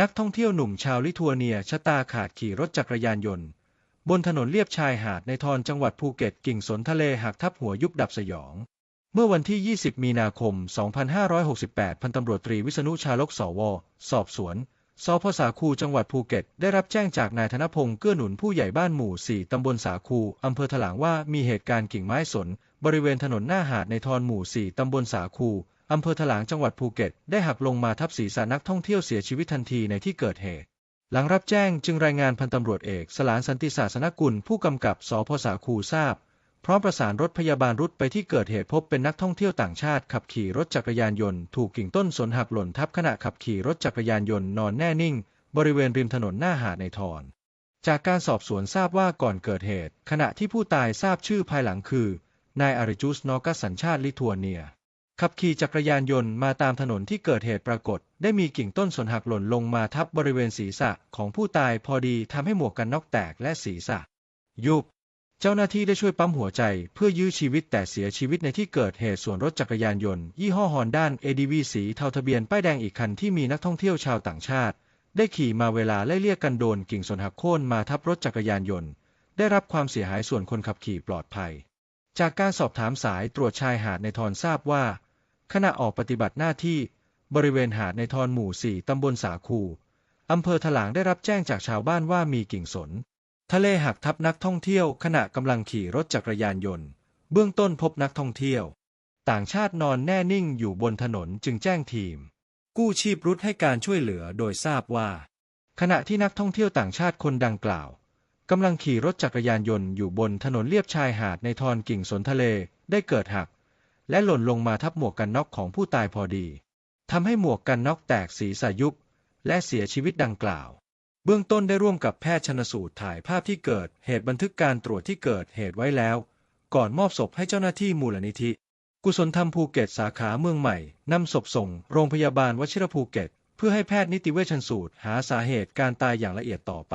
นักท่องเที่ยวหนุ่มชาวลิทัวเนียชะตาขาดขี่รถจักรยานยนต์ บนถนนเลียบชายหาดในทอนจังหวัดภูเก็ตกิ่งสนทะเลหักทับหัวยุบดับสยอง เมื่อวันที่ 20 มีนาคม 2568 พันตำรวจตรีวิษณุชาลกสว สอบสวนสพสาคูจังหวัดภูเก็ต ได้รับแจ้งจากนายธนพงศ์เกื้อหนุนผู้ใหญ่บ้านหมู่ 4 ตำบลสาคูอำเภอถลางว่ามีเหตุการณ์กิ่งไม้สน บริเวณถนนหน้าหาดในทอนหมู่ 4 ตำบลสาคู อำเภอถลางจังหวัดภูเก็ต ได้หักลงมาทับศีรษะนักท่องเที่ยวเสียชีวิตทันทีในที่เกิดเหตุ หลังรับแจ้งจึงรายงานพันตำรวจเอกสลานสันติศาสนกุล ผู้กำกับสพสาคูทราบ พร้อมประสานรถพยาบาลรุดไปที่เกิดเหตุพบเป็นนักท่องเที่ยวต่างชาติ ขับขี่รถจักรยานยนต์ถูกกิ่งต้นสนหักหล่นทับขณะขับขี่รถจักรยานยนต์นอนแน่นิ่ง บริเวณริมถนนหน้าหาดในทอนจากการสอบสวนทราบว่าก่อนเกิดเหตุ ขณะที่ผู้ตายทราบชื่อภายหลังคือ นายอาริจุสนอกัสสัญชาติลิทัวเนีย ขับขี่จักรยานยนต์มาตามถนนที่เกิดเหตุปรากฏ ได้มีกิ่งต้นสนหักหล่นลงมาทับบริเวณศีรษะของผู้ตายพอดีทำให้หมวกกันน็อกแตกและศีรษะ ยุบ เจ้าหน้าที่ได้ช่วยปั๊มหัวใจเพื่อยื้อชีวิตแต่เสียชีวิตในที่เกิดเหตุส่วนรถจักรยานยนต์ยี่ห้อฮอนด้าน ADV สีเทาทะเบียนป้ายแดงอีกคันที่มีนักท่องเที่ยวชาวต่างชาติ ได้ขี่มาเวลาไล่เลี่ยกันโดนกิ่งสนหักโค่นมาทับรถจักรยานยนต์ ได้รับความเสียหายส่วนคนขับขี่ปลอดภัย จากการสอบถามสายตรวจชายหาดในทอนทราบว่า ขณะออกปฏิบัติหน้าที่บริเวณหาดในทอนหมู่4ตำบลสาคูอำเภอถลางได้รับแจ้งจากชาวบ้านว่ามีกิ่งสน ทะเลหักทับนักท่องเที่ยวขณะกำลังขี่รถจักรยานยนต์ เบื้องต้นพบนักท่องเที่ยว ต่างชาตินอนแน่นิ่งอยู่บนถนนจึงแจ้งทีม กู้ชีพรุดให้การช่วยเหลือโดยทราบว่า ขณะที่นักท่องเที่ยวต่างชาติคนดังกล่าวกำลังขี่รถจักรยานยนต์อยู่บนถนนเลียบชายหาดในทอนกิ่งสนทะเลได้เกิดหัก และหล่นลงมาทับหมวกกันน็อกของผู้ตายพอดีทำให้หมวกกันน็อกแตกศีรษะยุบและเสียชีวิตดังกล่าว เบื้องต้นได้ร่วมกับแพทย์ชนสูตรถ่ายภาพที่เกิดเหตุบันทึกการตรวจที่เกิดเหตุไว้แล้ว ก่อนมอบศพให้เจ้าหน้าที่มูลนิธิ กุศลธรรมภูเก็ตสาขาเมืองใหม่นำศพส่งโรงพยาบาลวชิรภูเก็ต เพื่อให้แพทย์นิติเวชชันสูตรหาสาเหตุการตายอย่างละเอียดต่อไป